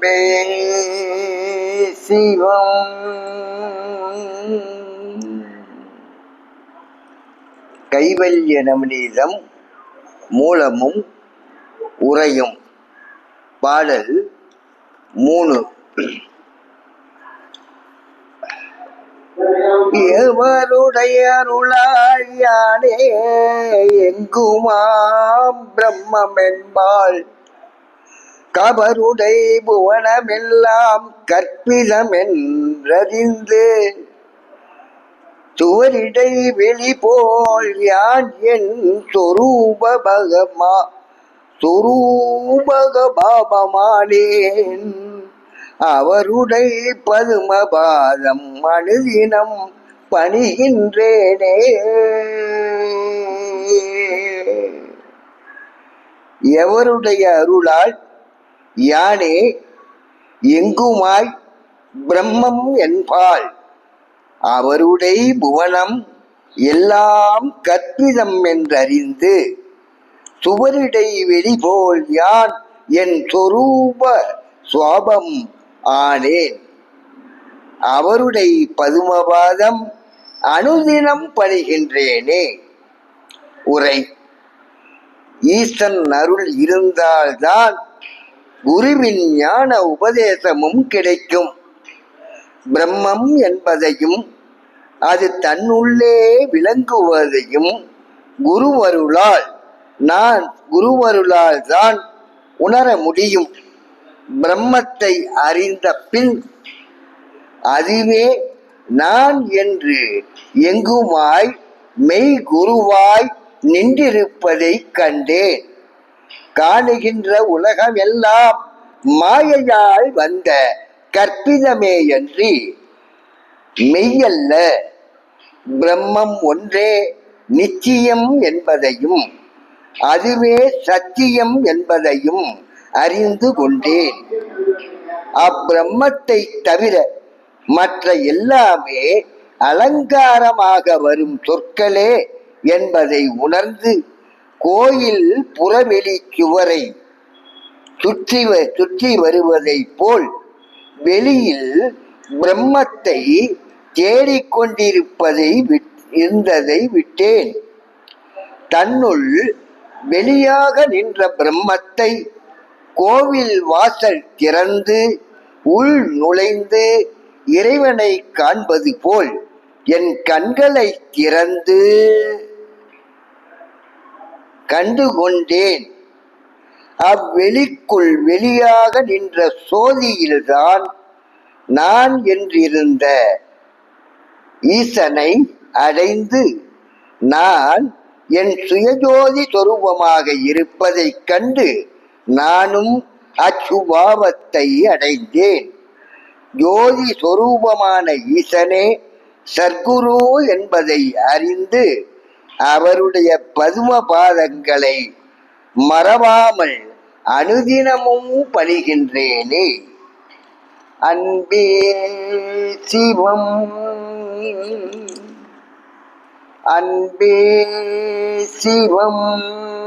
அன்பே சிவம். கைவல்ய நவநீதம் மூலமும் உரையும் பாடல் மூணு. எவருடைய அருளாயானே எங்குமாம் பிரம்மம் என்பாள் கபருடை புவனமெல்லாம் கற்பிதம் என்றறிந்து துவரிடை வெளி போல் யான் என் சொரூப பகமா சொரூபக பாபமானேன் அவருடை பதுமபாதம் அணுதினம் பணிகின்றேனே. எவருடைய அருளால் யானே எங்குமாய் பிரம்மம் என்பாள். அவருடைய புவனம் எல்லாம் கற்பிதம் என்றறிந்து சுவரிடை வெளிபோல் யான் என் சொரூப சுவாபம் ஆனேன். அவருடைய பதுமபாதம் அனுதினம் பணிகின்றேனே. உரை ஈசன் அருள் இருந்தால்தான் குருவின் ஞான உபதேசமும் கிடைக்கும். பிரம்மம் என்பதையும் அது தன்னுள்ளே விளங்குவதையும் குருவருளால் நான் குருவருளால் தான் உணர முடியும். பிரம்மத்தை அறிந்த பின் அதுவே நான் என்று எங்குமாய் மெய் குருவாய் நின்றிருப்பதை கண்டேன். காணுகின்ற உலகமெல்லாம் மாயையால் வந்த கற்பிதமேயன்றி மெய்யல்ல பிரம்மம் ஒன்றே நிச்சயம் என்பதையும் அதுவே சத்தியம் என்பதையும் அறிந்து கொண்டேன். அப்பிரம்மத்தை தவிர மற்ற எல்லாமே அலங்காரமாக வரும் சொற்களே என்பதை உணர்ந்து கோயில் புறவெளி சுவரை சுற்றி வ- சுற்றி வருவதைப் போல் வெளியில் பிரம்மத்தை தேடிக்கொண்டிருப்பதை விட்- இருந்ததை விட்டேன். தன்னுள் வெளியாக நின்ற பிரம்மத்தை கோவில் வாசல் திறந்து உள் நுழைந்து இறைவனை காண்பது போல் என் கண்களை திறந்து கண்டு கொண்டேன் அவ்வெளிக்குள் வெளியாக நின்ற சோதியில்தான் நான் என்றிருந்த. ஈசனை அடைந்து நான் என் சுயஜோதி சொரூபமாக இருப்பதைக் கண்டு நானும் அச்சுபாவத்தை அடைந்தேன். ஜோதி சொரூபமான ஈசனே சர்க்குரு என்பதை அறிந்து அவருடைய பதும பாதங்களை மறவாமல் அனுதினமும் பணிகின்றேனே. அன்பே சிவம் அன்பே சிவம்.